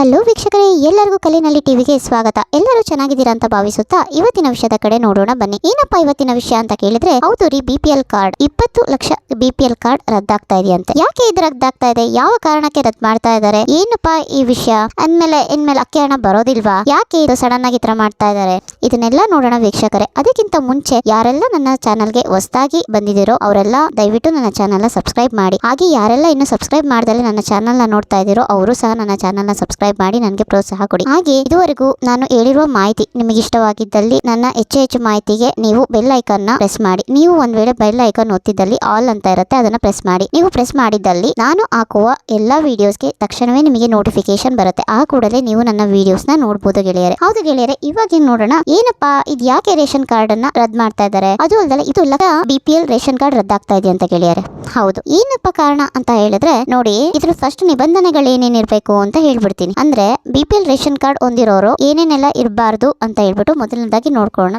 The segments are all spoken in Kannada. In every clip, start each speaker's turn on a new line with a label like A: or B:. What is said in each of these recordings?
A: ಹಲೋ ವೀಕ್ಷಕರೇ, ಎಲ್ಲರಿಗೂ ಕಲಿನಲ್ಲಿ ಟಿವಿಗೆ ಸ್ವಾಗತ. ಎಲ್ಲರೂ ಚೆನ್ನಾಗಿದ್ದೀರಾ ಅಂತ ಭಾವಿಸುತ್ತಾ ಇವತ್ತಿನ ವಿಷಯದ ಕಡೆ ನೋಡೋಣ, ಬನ್ನಿ. ಏನಪ್ಪಾ ಇವತ್ತಿನ ವಿಷಯ ಅಂತ ಕೇಳಿದ್ರೆ, ಹೌದು ರೀ ಬಿ ಪಿ ಎಲ್ ಕಾರ್ಡ್ ಇಪ್ಪತ್ತು ಲಕ್ಷ ಬಿ ಪಿ ಎಲ್ ಕಾರ್ಡ್ ರದ್ದಾಗ್ತಾ ಇದೆಯಂತೆ ಯಾಕೆ ಇದು ರದ್ದಾಗ್ತಾ ಇದೆ? ಯಾವ ಕಾರಣಕ್ಕೆ ರದ್ದು ಮಾಡ್ತಾ ಇದ್ದಾರೆ? ಏನಪ್ಪಾ ಈ ವಿಷಯ? ಅಂದ್ಮೇಲೆ, ಇನ್ಮೇಲೆ ಅಕ್ಕಿ ಹಣ ಬರೋದಿಲ್ವಾ? ಯಾಕೆ ಇದು ಸಡನ್ ಆಗಿ ತರ ಮಾಡ್ತಾ ಇದ್ದಾರೆ? ಇದನ್ನೆಲ್ಲ ನೋಡೋಣ ವೀಕ್ಷಕರೇ. ಅದಕ್ಕಿಂತ ಮುಂಚೆ ಯಾರೆಲ್ಲ ನನ್ನ ಚಾನಲ್ಗೆ ಹೊಸದಾಗಿ ಬಂದಿದ್ದೀರೋ ಅವರೆಲ್ಲ ದಯವಿಟ್ಟು ನನ್ನ ಚಾನಲ್ ಸಬ್ಸ್ಕ್ರೈಬ್ ಮಾಡಿ. ಹಾಗೆ ಯಾರೆಲ್ಲ ಇನ್ನು ಸಬ್ಸ್ಕ್ರೈಬ್ ಮಾಡ್ದಲೆ ನನ್ನ ಚಾನಲ್ನ ನೋಡ್ತಾ ಇದ್ದೀರೋ, ಅವರು ಸಹ ನನ್ನ ಚಾನಲ್ನ ಸಬ್ಸ್ಕ್ರೈಬ್ ಮಾಡಿ ನನಗೆ ಪ್ರೋತ್ಸಾಹ ಕೊಡಿ. ಹಾಗೆ ಇದುವರೆಗೂ ನಾನು ಹೇಳಿರುವ ಮಾಹಿತಿ ನಿಮಗೆ ಇಷ್ಟವಾಗಿದ್ದಲ್ಲಿ ನನ್ನ ಹೆಚ್ಚು ಹೆಚ್ಚು ಮಾಹಿತಿಗೆ ನೀವು ಬೆಲ್ ಐಕಾನ್ನ ಪ್ರೆಸ್ ಮಾಡಿ. ನೀವು ಒಂದ್ ವೇಳೆ ಬೆಲ್ ಐಕಾನ್ ಒತ್ತಿದ್ದಲ್ಲಿ ಆಲ್ ಅಂತ ಇರುತ್ತೆ, ಅದನ್ನ ಪ್ರೆಸ್ ಮಾಡಿ. ನೀವು ಪ್ರೆಸ್ ಮಾಡಿದ್ದಲ್ಲಿ ನಾನು ಹಾಕುವ ಎಲ್ಲಾ ವಿಡಿಯೋಸ್ಗೆ ತಕ್ಷಣವೇ ನಿಮಗೆ ನೋಟಿಫಿಕೇಶನ್ ಬರುತ್ತೆ. ಆ ಕೂಡಲೇ ನೀವು ನನ್ನ ವಿಡಿಯೋಸ್ನ ನೋಡಬಹುದು ಗೆಳೆಯರೆ. ಹೌದು ಗೆಳೆಯರೆ ಇವಾಗ ನೋಡೋಣ. ಏನಪ್ಪಾ, ಇದು ಯಾಕೆ ರೇಷನ್ ಕಾರ್ಡ್ ಅನ್ನ ರದ್ದು ಮಾಡ್ತಾ ಇದಾರೆ? ಅದು ಅಲ್ಲದೆ ಇದು B BPL L ration card ರದ್ದಾಗ್ತಾ ಇದೆ ಅಂತ ಗೆಳೆಯರೆ. ಹೌದು. ಏನಪ್ಪ ಕಾರಣ ಅಂತ ಹೇಳಿದ್ರೆ, ನೋಡಿ, ಇದ್ರ ಫಸ್ಟ್ ನಿಬಂಧನೆಗಳು ಏನೇನಿರ್ಬೇಕು ಅಂತ ಹೇಳ್ಬಿಡ್ತೀನಿ. ಅಂದ್ರೆ B P L ration card ಹೊಂದಿರೋರು ಏನೇನೆಲ್ಲ ಇರಬಾರ್ದು ಅಂತ ಹೇಳ್ಬಿಟ್ಟು ಮೊದಲನೇದಾಗಿ ನೋಡ್ಕೊಳ್ಳೋಣ.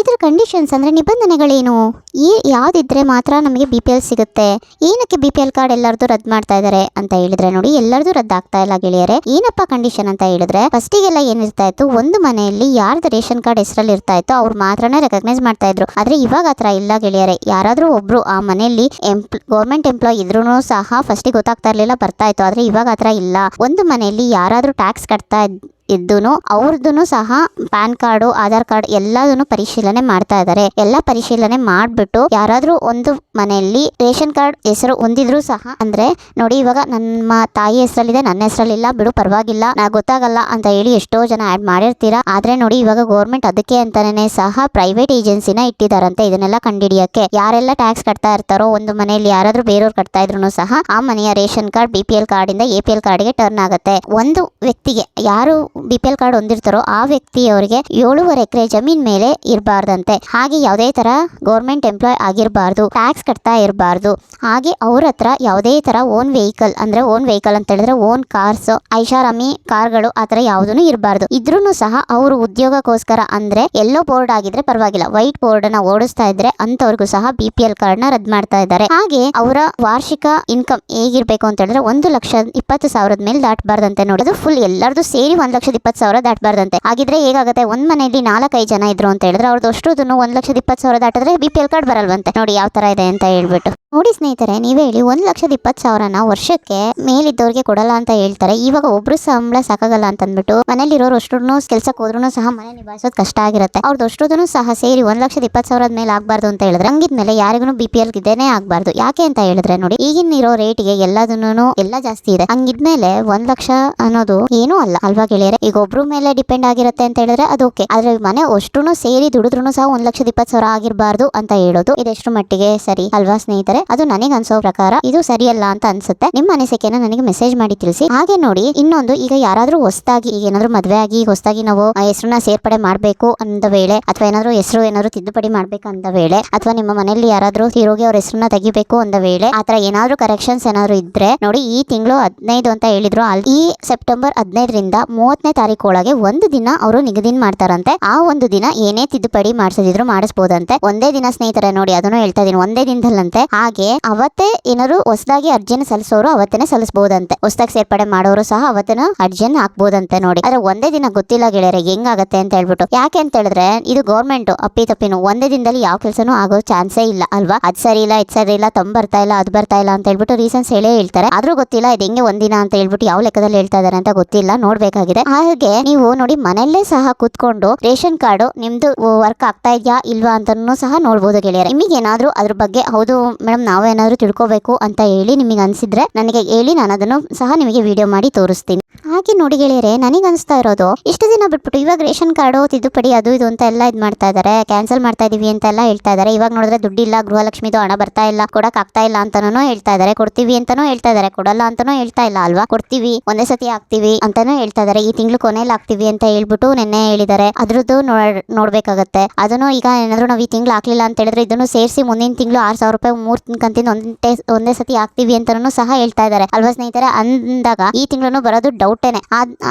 A: ಇದ್ರ ಕಂಡೀಷನ್ಸ್ ಅಂದ್ರೆ ನಿಬಂಧನೆಗಳೇನು? ಈ ಯಾವ್ದಿದ್ರೆ ಮಾತ್ರ ನಮಗೆ ಬಿ ಸಿಗುತ್ತೆ. ಏನಕ್ಕೆ ಬಿ ಕಾರ್ಡ್ ಎಲ್ಲರದು ರದ್ದು ಮಾಡ್ತಾ ಇದಾರೆ ಅಂತ ಹೇಳಿದ್ರೆ ನೋಡಿ, ಎಲ್ಲರದು ರದ್ದಾಗ್ತಾ ಇಲ್ಲ ಗೆಳೆಯರೆ. ಏನಪ್ಪ ಕಂಡೀಷನ್ ಅಂತ ಹೇಳಿದ್ರೆ, ಫಸ್ಟಿಗೆಲ್ಲ ಏನಿರ್ತಾ ಇತ್ತು? ಒಂದು ಮನೆಯಲ್ಲಿ ಯಾರ್ದು ರೇಷನ್ ಕಾರ್ಡ್ ಹೆಸರಲ್ಲಿ ಇರ್ತಾ ಇತ್ತು ಅವ್ರು ಮಾತ್ರನೇ ರೆಕಗ್ನೈಸ್ ಮಾಡ್ತಾ ಇದ್ರು. ಆದ್ರೆ ಇವಾಗ ಆತರ ಇಲ್ಲ ಗೆಳೆಯರೆ. ಯಾರಾದ್ರೂ ಒಬ್ರು ಆ ಮನೆಯಲ್ಲಿ ಎಂಪ್ಲ ಗೌರ್ಮೆಂಟ್ ಎಂಪ್ಲಾಯ್ ಇದ್ರು ಸಹ ಫಸ್ಟ್ ಗೊತ್ತಾಗ್ತಾ ಇರ್ಲಿಲ್ಲ, ಬರ್ತಾ ಇತ್ತು. ಆದ್ರೆ ಇವಾಗ ಆತರ ಇಲ್ಲ. ಒಂದು ಮನೆಯಲ್ಲಿ ಯಾರಾದ್ರೂ ಟ್ಯಾಕ್ಸ್ ಕಟ್ತಾ ಇದ್- ಇದ್ದೂನು ಅವ್ರದ್ದು ಸಹ ಪ್ಯಾನ್ ಕಾರ್ಡು, ಆಧಾರ್ ಕಾರ್ಡ್ ಎಲ್ಲದನ್ನು ಪರಿಶೀಲನೆ ಮಾಡ್ತಾ ಇದ್ದಾರೆ ಎಲ್ಲ ಪರಿಶೀಲನೆ ಮಾಡಿಬಿಟ್ಟು ಯಾರಾದರೂ ಒಂದು ಮನೆಯಲ್ಲಿ ರೇಷನ್ ಕಾರ್ಡ್ ಹೆಸರು ಹೊಂದಿದ್ರು ಸಹ, ಅಂದ್ರೆ ನೋಡಿ ಇವಾಗ ನಮ್ಮ ತಾಯಿ ಹೆಸರಲ್ಲಿದೆ, ನನ್ನ ಹೆಸರಲ್ಲಿಲ್ಲ, ಬಿಡು ಪರವಾಗಿಲ್ಲ, ನಾ ಗೊತ್ತಾಗಲ್ಲ ಅಂತ ಹೇಳಿ ಎಷ್ಟೋ ಜನ ಆ್ಯಡ್ ಮಾಡಿರ್ತೀರಾ. ಆದ್ರೆ ನೋಡಿ ಇವಾಗ ಗೌರ್ಮೆಂಟ್ ಅದಕ್ಕೆ ಅಂತಾನೆ ಸಹ ಪ್ರೈವೇಟ್ ಏಜೆನ್ಸಿನ ಇಟ್ಟಿದಾರಂತೆ ಇದನ್ನೆಲ್ಲ ಕಂಡಿಡಿಯಕ್ಕೆ. ಯಾರೆಲ್ಲ ಟ್ಯಾಕ್ಸ್ ಕಟ್ತಾ ಇರ್ತಾರೋ, ಒಂದು ಮನೆಯಲ್ಲಿ ಯಾರಾದರೂ ಬೇರೆಯವ್ರು ಕಟ್ತಾ ಇದ್ರು ಸಹ, ಆ ಮನೆಯ ration card B P L card ಇಂದ ಎ ಪಿ ಎಲ್ ಕಾರ್ಡ್ಗೆ ಟರ್ನ್ ಆಗುತ್ತೆ. ಒಂದು ವ್ಯಕ್ತಿಗೆ ಯಾರು ಬಿ ಪಿ ಎಲ್ ಕಾರ್ಡ್ ಹೊಂದಿರ್ತಾರೋ ಆ ವ್ಯಕ್ತಿಯವರಿಗೆ ಏಳುವರೆ ಎಕರೆ ಜಮೀನ್ ಮೇಲೆ ಇರಬಾರ್ದಂತೆ. ಹಾಗೆ ಯಾವುದೇ ತರ ಗೌರ್ಮೆಂಟ್ ಎಂಪ್ಲಾಯ್ ಆಗಿರಬಾರ್ದು ಟ್ಯಾಕ್ಸ್ ಕಟ್ತಾ ಇರಬಾರ್ದು. ಹಾಗೆ ಅವ್ರ ಹತ್ರ ಯಾವುದೇ ತರ ಓನ್ ವೆಹಿಕಲ್ ಅಂದ್ರೆ ಓನ್ ವೆಹಿಕಲ್ ಅಂತ ಹೇಳಿದ್ರೆ ಓನ್ ಕಾರ್ಸ್ ಐಷಾರಾಮಿ ಕಾರ್ಗಳು ಆತರ ಯಾವುದೂ ಇರಬಾರ್ದು. ಇದ್ರೂ ಸಹ ಅವರು ಉದ್ಯೋಗಕ್ಕೋಸ್ಕರ ಅಂದ್ರೆ ಎಲ್ಲೋ ಬೋರ್ಡ್ ಆಗಿದ್ರೆ ಪರವಾಗಿಲ್ಲ. ವೈಟ್ ಬೋರ್ಡ್ನ ಓಡಿಸ್ತಾ ಇದ್ರೆ ಅಂತವ್ರಿಗೂ ಸಹ ಬಿ ಪಿ ಎಲ್ ಕಾರ್ಡ್ನ ರದ್ದು ಮಾಡ್ತಾ ಇದ್ದಾರೆ. ಹಾಗೆ ಅವರ ವಾರ್ಷಿಕ ಇನ್ಕಮ್ ಹೇಗಿರ್ಬೇಕು ಅಂತ ಹೇಳಿದ್ರೆ ಒಂದು ಲಕ್ಷ ಇಪ್ಪತ್ತು ಸಾವಿರದ ಮೇಲೆ ದಾಟಬಾರ್ದಂತೆ ನೋಡೋದು ಫುಲ್ ಎಲ್ಲರದು ಸೇರಿ ಒಂದ್ ಲಕ್ಷದ ಇಪ್ಪತ್ತು ಸಾವಿರ ದಾಟಬಾರ್ದಂತೆ. ಹಾಗಿದ್ರೆ ಹೇಗಾಗುತ್ತೆ? ಒಂದ್ ಮನೆಯಲ್ಲಿ ನಾಲ್ಕೈದು ಜನ ಇದ್ರು ಅಂತ ಹೇಳಿದ್ರೆ ಅವ್ರದ್ದು ಅಷ್ಟು ಒಂದ್ ಲಕ್ಷದ ಇಪ್ಪತ್ತು ಸಾವಿರ ದಾಟಿದ್ರೆ ಬಿ ಪಿ ಎಲ್ ಕಾರ್ಡ್ ಬರಲ್ವಂತೆ. ನೋಡಿ ಯಾವ ತರ ಇದೆ ಅಂತ ಹೇಳ್ಬಿಟ್ಟು. ನೋಡಿ ಸ್ನೇಹಿತರೆ, ನೀವೇ ಹೇಳಿ ಒಂದ್ ಲಕ್ಷದ ಇಪ್ಪತ್ತು ಸಾವಿರನ ವರ್ಷಕ್ಕೆ ಮೇಲಿದ್ದವ್ರಿಗೆ ಕೊಡಲ್ಲ ಅಂತ ಹೇಳ್ತಾರೆ. ಇವಾಗ ಒಬ್ರು ಸಂಬಳ ಸಾಕಾಗಲ್ಲ ಅಂತ ಅಂದ್ಬಿಟ್ಟು ಮನೇಲಿರೋರು ಅಷ್ಟು ಕೆಲಸಕ್ಕೆ ಹೋದ್ರು ಸಹ ಮನೆ ನಿಭಾಯಿಸೋದು ಕಷ್ಟ ಆಗಿರುತ್ತೆ. ಅವ್ರದ್ದು ಅಷ್ಟುದನ್ನು ಸಹ ಸೇರಿ ಒಂದ್ ಲಕ್ಷದ ಇಪ್ಪತ್ತು ಸಾವಿರದ ಮೇಲೆ ಆಗ್ಬಾರ್ದು ಅಂತ ಹೇಳಿದ್ರೆ ಹಂಗಿದ್ಮೇಲೆ ಯಾರಿಗೂ ಬಿ ಪಿ ಎಲ್ ಇದೇನೆ ಆಗ್ಬಾರ್ದು. ಯಾಕೆ ಅಂತ ಹೇಳಿದ್ರೆ ನೋಡಿ, ಈಗಿನ ಇರೋ ರೇಟ್ಗೆ ಎಲ್ಲದನ್ನು ಎಲ್ಲ ಜಾಸ್ತಿ ಇದೆ. ಹಂಗಿದ್ಮೇಲೆ ಒಂದ್ ಲಕ್ಷ ಅನ್ನೋದು ಏನೂ ಅಲ್ಲ. ಅಲ್ವಾ ಗೆಳೆಯರೆ? ಈಗ ಒಬ್ರು ಮೇಲೆ ಡಿಪೆಂಡ್ ಆಗಿರುತ್ತೆ ಅಂತ ಹೇಳಿದ್ರೆ ಅದು ಓಕೆ ಆದ್ರೆ ಮನೆ ಅಷ್ಟು ಸೇರಿ ದುಡಿದ್ರು ಸಹ ಒಂದ್ ಲಕ್ಷದ ಇಪ್ಪತ್ತು ಸಾವಿರ ಆಗಿರಬಾರ್ದು ಅಂತ ಹೇಳೋದು ಇದೆಷ್ಟು ಮಟ್ಟಿಗೆ ಸರಿ? ಅಲ್ವಾ ಸ್ನೇಹಿತರೆ? ಅದು ನನಗೆ ಅನ್ಸೋ ಪ್ರಕಾರ ಇದು ಸರಿಯಲ್ಲ ಅಂತ ಅನ್ಸುತ್ತೆ. ನಿಮ್ಮ ಅನಿಸಿಕೆನ ನನಗೆ ಮೆಸೇಜ್ ಮಾಡಿ ತಿಳಿಸಿ. ಹಾಗೆ ನೋಡಿ, ಇನ್ನೊಂದು, ಈಗ ಯಾರಾದ್ರೂ ಹೊಸದಾಗಿ, ಈಗ ಏನಾದ್ರು ಮದುವೆ ಆಗಿ, ಹೊಸದಾಗಿ ನಾವು ಆ ಹೆಸರನ್ನ ಸೇರ್ಪಡೆ ಮಾಡಬೇಕು ಅಂದ ವೇಳೆ, ಅಥವಾ ಏನಾದ್ರು ಹೆಸರು ಏನಾದ್ರು ತಿದ್ದುಪಡಿ ಮಾಡ್ಬೇಕು ಅಂದ ವೇಳೆ, ಅಥವಾ ನಿಮ್ಮ ಮನೆಯಲ್ಲಿ ಯಾರಾದ್ರೂ ಹೀರೋಗಿ ಅವ್ರ ಹೆಸರನ್ನ ತೆಗಿಬೇಕು ಅಂದ ವೇಳೆ ಆತರ ಏನಾದ್ರು ಕರೆಕ್ಷನ್ಸ್ ಏನಾದ್ರು ಇದ್ರೆ, ನೋಡಿ, ಈ ತಿಂಗಳು ಹದಿನೈದು ಅಂತ ಹೇಳಿದ್ರು ಅಲ್ಲಿ ಈ ಸೆಪ್ಟೆಂಬರ್ ಹದಿನೈದರಿಂದ ಮೂವತ್ತನೇ ತಾರೀಕು ಒಳಗೆ ಒಂದು ದಿನ ಅವರು ನಿಗದಿನ ಮಾಡ್ತಾರಂತೆ. ಆ ಒಂದು ದಿನ ಏನೇ ತಿದ್ದುಪಡಿ ಮಾಡಿಸದಿದ್ರು ಮಾಡಿಸ್ಬೋದಂತೆ. ಒಂದೇ ದಿನ ಸ್ನೇಹಿತರೆ, ನೋಡಿ, ಅದನ್ನು ಹೇಳ್ತಾ ಇದೀನಿ. ಒಂದೇ ದಿನದಲ್ಲಂತೆ, ಹಾಗೆ ಅವತ್ತೇ ಏನಾದ್ರು ಹೊಸದಾಗಿ ಅರ್ಜಿನ ಸಲ್ಲಿಸೋರು ಅವತ್ತೇನೆ ಸಲ್ಲಿಸಬಹುದಂತೆ ಹೊಸದಾಗಿ ಸೇರ್ಪಡೆ ಮಾಡೋರು ಸಹ ಅವತ್ತಿನ ಅರ್ಜಿಯನ್ನು ಹಾಕ್ಬೋದಂತೆ ನೋಡಿ. ಆದ್ರೆ ಒಂದೇ ದಿನ ಗೊತ್ತಿಲ್ಲ ಗೆಳೆಯರೆ, ಹೆಂಗಾಗತ್ತೆ ಅಂತ ಹೇಳ್ಬಿಟ್ಟು. ಯಾಕೆ ಅಂತ ಹೇಳಿದ್ರೆ, ಇದು ಗೌರ್ಮೆಂಟ್ ಅಪ್ಪಿ ತಪ್ಪಿನ ಒಂದೇ ದಿನದಲ್ಲಿ ಯಾವ ಕೆಲಸನೂ ಆಗೋ ಚಾನ್ಸೇ ಇಲ್ಲ, ಅಲ್ವಾ? ಅದ್ ಸರಿ ಇಲ್ಲ, ಇದ್ ಸರಿ ಇಲ್ಲ, ತಮ್ ಬರ್ತಾ ಇಲ್ಲ, ಅದ್ ಬರ್ತಾ ಇಲ್ಲ ಅಂತ ಹೇಳ್ಬಿಟ್ಟು ರೀಸನ್ಸ್ ಹೇಳೇ ಹೇಳ್ತಾರೆ. ಆದ್ರೂ ಗೊತ್ತಿಲ್ಲ, ಇದು ಹೆಂಗೆ ಒಂದಿನ ಅಂತ ಹೇಳ್ಬಿಟ್ಟು ಯಾವ ಲೆಕ್ಕದಲ್ಲಿ ಹೇಳ್ತಾ ಇದಾರೆ ಅಂತ ಗೊತ್ತಿಲ್ಲ, ನೋಡ್ಬೇಕಾಗಿದೆ. ಹಾಗೆ ನೀವು ನೋಡಿ ಮನೆಯಲ್ಲೇ ಸಹ ಕೂತ್ಕೊಂಡು ರೇಷನ್ ಕಾರ್ಡ್ ನಿಮ್ದು ವರ್ಕ್ ಆಗ್ತಾ ಇದೆಯಾ, ಇಲ್ವಾ ಅಂತಾನು ಸಹ ನೋಡ್ಬೋದು ಗೆಳೆಯರ. ನಿಮಗೆ ಏನಾದ್ರು ಅದ್ರ ಬಗ್ಗೆ ಹೌದು ಮೇಡಮ್ ನಾವೇನಾದರೂ ತಿಳ್ಕೊಬೇಕು ಅಂತ ಹೇಳಿ ನಿಮಗೆ ಅನ್ಸಿದ್ರೆ ನನಗೆ ಹೇಳಿ ನಾನು ಅದನ್ನು ಸಹ ನಿಮಗೆ ವಿಡಿಯೋ ಮಾಡಿ ತೋರಿಸ್ತೀನಿ. ಹಾಗೆ ನೋಡಿ ಗೆಳೆಯರೆ, ನನಗೆ ಅನಿಸ್ತಾ ಇರೋದು, ಇಷ್ಟು ದಿನ ಬಿಟ್ಬಿಟ್ಟು ಇವಾಗ ರೇಷನ್ ಕಾರ್ಡು ತಿದ್ದುಪಡಿ ಅದು ಇದು ಅಂತ ಎಲ್ಲ ಇದು ಮಾಡ್ತಾ ಇದ್ದಾರೆ ಕ್ಯಾನ್ಸಲ್ ಮಾಡ್ತಾ ಇದೀವಿ ಅಂತ ಎಲ್ಲ ಹೇಳ್ತಾ ಇದಾರೆ. ಇವಾಗ ನೋಡಿದ್ರೆ ದುಡ್ಡಿಲ್ಲ, ಗೃಹಲಕ್ಷ್ಮಿದು ಹಣ ಬರ್ತಾ ಇಲ್ಲ, ಕೊಡಕ್ ಆಗ್ತಾ ಇಲ್ಲ ಅಂತಾನೂ ಹೇಳ್ತಾ ಇದಾರೆ. ಕೊಡ್ತೀವಿ ಅಂತಾನೂ ಹೇಳ್ತಾ ಇದಾರೆ, ಕೊಡಲ್ಲ ಅಂತಾನೂ ಹೇಳ್ತಾ ಇಲ್ಲ ಅಲ್ವಾ? ಕೊಡ್ತೀವಿ, ಒಂದೇ ಸತಿ ಆಗ್ತೀವಿ ಅಂತಾನೂ ಹೇಳ್ತಾ ಇದಾರೆ. ಈ ತಿಂಗಳು ಕೊನೆಯಲ್ಲಿ ಆಗ್ತೀವಿ ಅಂತ ಹೇಳ್ಬಿಟ್ಟು ನಿನ್ನೆ ಹೇಳಿದಾರೆ. ಅದ್ರದ್ದು ನೋಡ್, ನೋಡ್ಬೇಕಾಗತ್ತೆ. ಅದನ್ನು ಈಗ ಏನಾದ್ರು ನಾವು ಈ ತಿಂಗಳು ಹಾಕ್ಲಿಲ್ಲ ಅಂತ ಹೇಳಿದ್ರೆ ಇದನ್ನು ಸೇರಿಸಿ ಮುಂದಿನ ತಿಂಗಳು ಆರ್ ಸಾವಿರ ರೂಪಾಯಿ ಮೂರ್ ಕಂತಿನ ಒಂದೇ ಒಂದೇ ಸತಿ ಆಗ್ತೀವಿ ಅಂತಾನೂ ಸಹ ಹೇಳ್ತಾ ಇದಾರೆ. ಅಲ್ವಾ ಸ್ನೇಹಿತರೆ? ಅಂದಾಗ ಈ ತಿಂಗಳು ಬರೋದು ಡೌಟ್ ಅಷ್ಟೇನೆ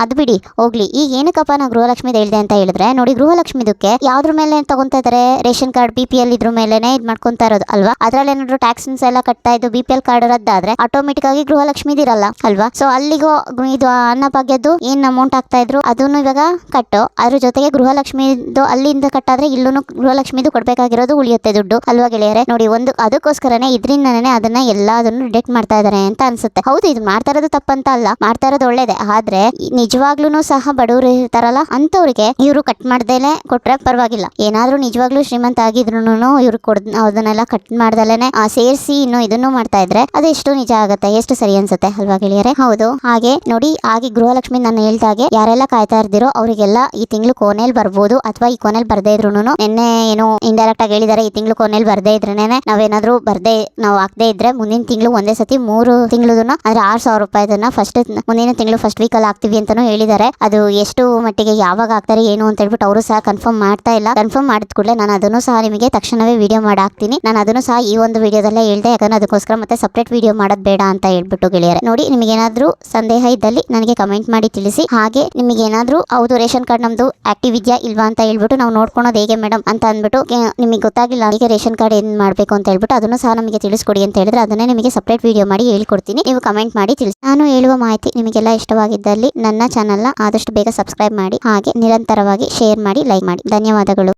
A: ಅದ್ ಬಿಡಿ, ಹೋಗ್ಲಿ. ಈಗ ಏನಕ್ಕಪ್ಪ ನಾವು ಗೃಹಲಕ್ಷ್ಮಿದು ಹೇಳಿದೆ ಅಂತ ಹೇಳಿದ್ರೆ, ನೋಡಿ ಗೃಹಲಕ್ಷ್ಮಿದಕ್ಕೆ ಯಾವ್ದ್ರ ಮೇಲೆ ತಗೊಂತ ಇದಾರೆ? Ration card, B P L ಇದ್ರ ಮೇಲೆನೆ ಇದ್ ಮಾಡ್ಕೊಂತಾ ಇರೋದು, ಅಲ್ವಾ? ಅದ್ರಲ್ಲಿ ಏನಾದ್ರು ಟ್ಯಾಕ್ಸ್ ಎಲ್ಲ ಕಟ್ತಾ ಇದ್ದು ಬಿ ಪಿ ಎಲ್ ಕಾರ್ಡ್ ರದ್ದಾದ್ರೆ ಆಟೋಮೆಟಿಕ್ ಆಗಿ ಗೃಹಲಕ್ಷ್ಮಿದಿರಲ್ಲ ಅಲ್ವಾ? ಸೊ ಅಲ್ಲಿಗೂ ಇದು ಅನ್ನ ಅನ್ನಭಾಗ್ಯದ್ದು ಏನ್ ಅಮೌಂಟ್ ಆಗ್ತಾ ಇದ್ರು, ಅದನ್ನು ಇವಾಗ ಕಟ್ಟು. ಅದ್ರ ಜೊತೆಗೆ ಗೃಹಲಕ್ಷ್ಮಿದು ಅಲ್ಲಿಂದ ಕಟ್ಟಾದ್ರೆ ಇಲ್ಲೂ ಗೃಹಲಕ್ಷ್ಮಿದು ಕೊಡ್ಬೇಕಾಗಿರೋದು ಉಳಿಯುತ್ತೆ ದುಡ್ಡು, ಅಲ್ವಾ ಗೆಳೆಯರೆ? ನೋಡಿ, ಒಂದು, ಅದಕ್ಕೋಸ್ಕರನೇ ಇದರಿಂದನೇ ಅದನ್ನ ಎಲ್ಲದನ್ನು ಡಿಟೆಕ್ಟ್ ಮಾಡ್ತಾ ಇದಾರೆ ಅಂತ ಅನ್ಸುತ್ತೆ. ಹೌದು, ಇದು ಮಾಡ್ತಾ ಇರೋದು ತಪ್ಪಂತ ಅಲ್ಲ. ಮಾಡ್ತಾ ಇರೋದು ಒಳ್ಳೇದೇ. ಆದ್ರೆ ನಿಜವಾಗ್ಲೂ ಸಹ ಬಡವರು ಇರ್ತಾರಲ್ಲ ಅಂತವ್ರಿಗೆ ಇವರು ಕಟ್ ಮಾಡ್ದೇನೆ ಕೊಟ್ರೆ ಪರವಾಗಿಲ್ಲ. ಏನಾದ್ರೂ ನಿಜವಾಗ್ಲೂ ಶ್ರೀಮಂತ ಆಗಿದ್ರು ಇವ್ರು ಕೊಡ್ ಅದನ್ನೆಲ್ಲ ಕಟ್ ಮಾಡ್ದಲೇನೆ ಸೇರಿಸಿ ಇನ್ನು ಇದನ್ನು ಮಾಡ್ತಾ ಇದ್ರೆ ಅದು ಎಷ್ಟು ನಿಜ ಆಗುತ್ತೆ, ಎಷ್ಟು ಸರಿ ಅನ್ಸುತ್ತೆ ಅಲ್ವಾ ಗೆಳೆಯರೆ? ಹೌದು. ಹಾಗೆ ನೋಡಿ, ಹಾಗೆ ಗೃಹಲಕ್ಷ್ಮಿ ನಾನು ಹೇಳ್ದಾಗೆ ಯಾರೆಲ್ಲ ಕಾಯ್ತಾ ಇರ್ದಿರೋ ಅವರಿಗೆಲ್ಲ ಈ ತಿಂಗಳು ಕೊನೆಯಲ್ಲಿ ಬರ್ಬೋದು ಅಥವಾ ಈ ಕೊನೆಯಲ್ಲಿ ಬರ್ದೇ ಇದ್ರು ನಿನ್ನೆ ಏನು ಇಂಡೈರೆಕ್ಟ್ ಆಗಿ ಹೇಳಿದಾರೆ, ಈ ತಿಂಗಳು ಕೊನೆಯಲ್ಲಿ ಬರ್ದೇ ಇದ್ರೇನೆ ನಾವೇನಾದ್ರೂ ಬರ್ದೇ, ನಾವು ಹಾಕದೇ ಇದ್ರೆ ಮುಂದಿನ ತಿಂಗಳು ಒಂದೇ ಸತಿ ಮೂರು ತಿಂಗಳದನ್ನ, ಅಂದ್ರೆ ಆರ್ ಸಾವಿರ ರೂಪಾಯಿದನ್ನ ಫಸ್ಟ್ ಮುಂದಿನ ತಿಂಗಳು ಫಸ್ಟ್ ವೀಕ್ ಅಲ್ಲಿ ಆಗ್ತೀವಿ ಅಂತಾನು ಹೇಳಿದಾರೆ. ಅದು ಎಷ್ಟು ಮಟ್ಟಿಗೆ ಯಾವಾಗ ಆಗ್ತಾರೆ, ಏನು ಅಂತ ಹೇಳ್ಬಿಟ್ಟು ಅವರು ಸಹ ಕನ್ಫರ್ಮ್ ಮಾಡ್ತಾ ಇಲ್ಲ. ಕನ್ಫರ್ಮ್ ಮಾಡಿದ ಕೂಡಲೇ ನಾನು ಅದನ್ನು ಸಹ ನಿಮಗೆ ತಕ್ಷಣವೇ ವಿಡಿಯೋ ಮಾಡಿ ಹಾಕ್ತೀನಿ. ನಾನು ಅದನ್ನು ಸಹ ಈ ಒಂದು ವಿಡಿಯೋದಲ್ಲೇ ಹೇಳಿದೆ, ಯಾಕಂದ್ರೆ ಅದಕ್ಕೋಸ್ಕರ ಮತ್ತೆ ಸಪ್ರೇಟ್ ವಿಡಿಯೋ ಮಾಡೋದು ಬೇಡ ಅಂತ ಹೇಳ್ಬಿಟ್ಟು ಗೆಳೆಯರೆ. ನೋಡಿ ನಿಮಗೆ ಏನಾದ್ರು ಸಂದೇಹ ಇದ್ದಲ್ಲಿ ನನಗೆ ಕಮೆಂಟ್ ಮಾಡಿ ತಿಳಿಸಿ. ಹಾಗೆ ನಿಮಗೆ ಏನಾದ್ರು ಹೌದು, ರೇಷನ್ ಕಾರ್ಡ್ ನಮ್ದು ಆಕ್ಟಿವ್ ಇದೆಯಾ ಇಲ್ವಾ ಅಂತ ಹೇಳ್ಬಿಟ್ಟು ನಾವು ನೋಡ್ಕೊಳೋದು ಹೇಗೆ ಮೇಡಮ್ ಅಂತ ಅಂದ್ಬಿಟ್ಟು ನಿಮಗೆ ಗೊತ್ತಾಗಿಲ್ಲ ಅದಕ್ಕೆ ರೇಷನ್ ಕಾರ್ಡ್ ಏನ್ ಮಾಡಬೇಕು ಅಂತ ಹೇಳ್ಬಿಟ್ಟು ಅದನ್ನು ಸಹ ನಮಗೆ ತಿಳಿಸ್ಕೊಡಿ ಅಂತ ಹೇಳಿದ್ರೆ ಅದನ್ನೇ ನಿಮಗೆ ಸಪ್ರೇಟ್ ವಿಡಿಯೋ ಮಾಡಿ ಹೇಳ್ಕೊಡ್ತೀನಿ. ನೀವು ಕಮೆಂಟ್ ಮಾಡಿ ತಿಳಿಸಿ. ನಾನು ಹೇಳುವ ಮಾಹಿತಿ ನಿಮಗೆಲ್ಲ ಇಷ್ಟವಾಗಿದ್ದಲ್ಲಿ ನನ್ನ ಚಾನಲ್ನ ಆದಷ್ಟು ಬೇಗ ಸಬ್ಸ್ಕ್ರೈಬ್ ಮಾಡಿ ಹಾಗೆ ನಿರಂತರವಾಗಿ ಶೇರ್ ಮಾಡಿ ಲೈಕ್ ಮಾಡಿ ಧನ್ಯವಾದಗಳು